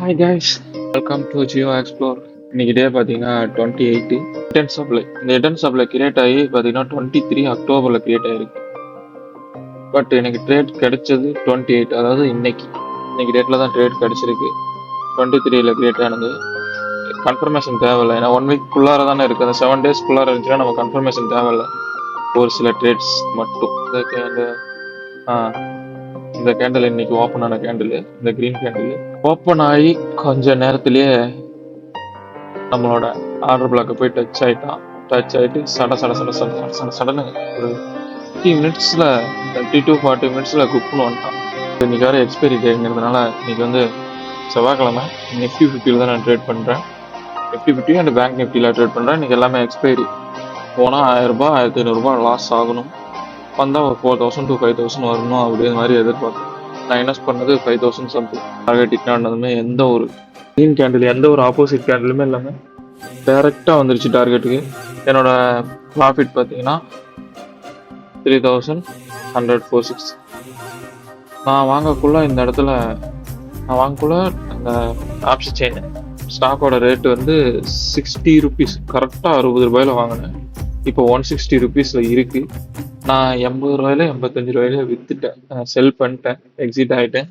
Hi guys welcome to Jio explore இன்னைக்கு day பார்த்தீங்கன்னா twenty eight return supply இந்த return supply create ஆகி பார்த்தீங்கன்னா டுவெண்ட்டி த்ரீ அக்டோபரில் கிரியேட் ஆகிருக்கு பட் எனக்கு ட்ரேட் கிடைச்சது டுவெண்ட்டி எயிட் அதாவது இன்னைக்கு. இன்னைக்கு டேட்டில் தான் ட்ரேட் கிடச்சிருக்கு. டுவெண்ட்டி த்ரீல கிரியேட் ஆனது. கன்ஃபர்மேஷன் தேவையில்லை. ஏன்னா ஒன் வீக்குள்ளார தானே இருக்குது அந்த செவன் டேஸ்க்குள்ளார இருந்துச்சுன்னா நம்ம கன்ஃபர்மேஷன் தேவையில்லை. ஒரு சில ட்ரேட்ஸ் மட்டும். இந்த ஆ இந்த கேண்டில் இன்னைக்கு ஓப்பன் ஆன கேண்டில் இந்த க்ரீன் கேண்டில் ஓப்பன் ஆகி கொஞ்ச நேரத்திலேயே நம்மளோட ஆர்டர் பிளாக்கை போய் டச் ஆகிட்டான் டச் ஆகிட்டு சட சட சட சட சட சட சடனு ஒரு ஃபிஃப்டி மினிட்ஸில் தேர்ட்டி டு ஃபார்ட்டி மினிட்ஸில் குக்னு வந்துட்டான். இன்னைக்கு வேறு எக்ஸ்பைரி டேங்கிறதுனால இன்னைக்கு வந்து செவ்வாய்க்கிழமை. நிஃப்டி ஃபிஃப்டியில் தான் நான் ட்ரேட் பண்ணுறேன் நிஃப்டி ஃபிஃப்டி அண்ட் பேங்க் நிஃப்டியில் ட்ரேட் பண்ணுறேன் இன்னைக்கு எல்லாமே எக்ஸ்பைரி போனால் ஆயிரரூபா ஆயிரத்தி ஐநூறுரூபா லாஸ் ஆகணும். வந்தால் ஒரு four thousand to five thousand வரணும் அப்படியே மாதிரி எதிர்பார்த்தேன். நான் இன்வெஸ்ட் பண்ணது ஃபைவ் தௌசண்ட் சம்திங் டார்கெட் இட்டானதுமே எந்த ஒரு க்ரீன் கேண்டில் எந்த ஒரு ஆப்போசிட் கேண்டிலுமே இல்லாமல் டைரெக்டாக வந்துருச்சு டார்கெட்டுக்கு என்னோட ப்ராஃபிட் பார்த்தீங்கன்னா three thousand hundred four six நான் வாங்கக்குள்ள இந்த இடத்துல நான் வாங்கக்குள்ள அந்த ஆப்ஸ் செயின் ஸ்டாக்கோட ரேட் வந்து சிக்ஸ்டி ருபீஸ் கரெக்டாக அறுபது ரூபாயில வாங்கினேன். இப்போ ஒன் சிக்ஸ்டி ருபீஸில் இருக்குது நான் எண்பது ரூபாயில எண்பத்தஞ்சு ரூபாயில வித்துட்டேன். செல் பண்ணிட்டேன். எக்ஸிட் ஆகிட்டேன்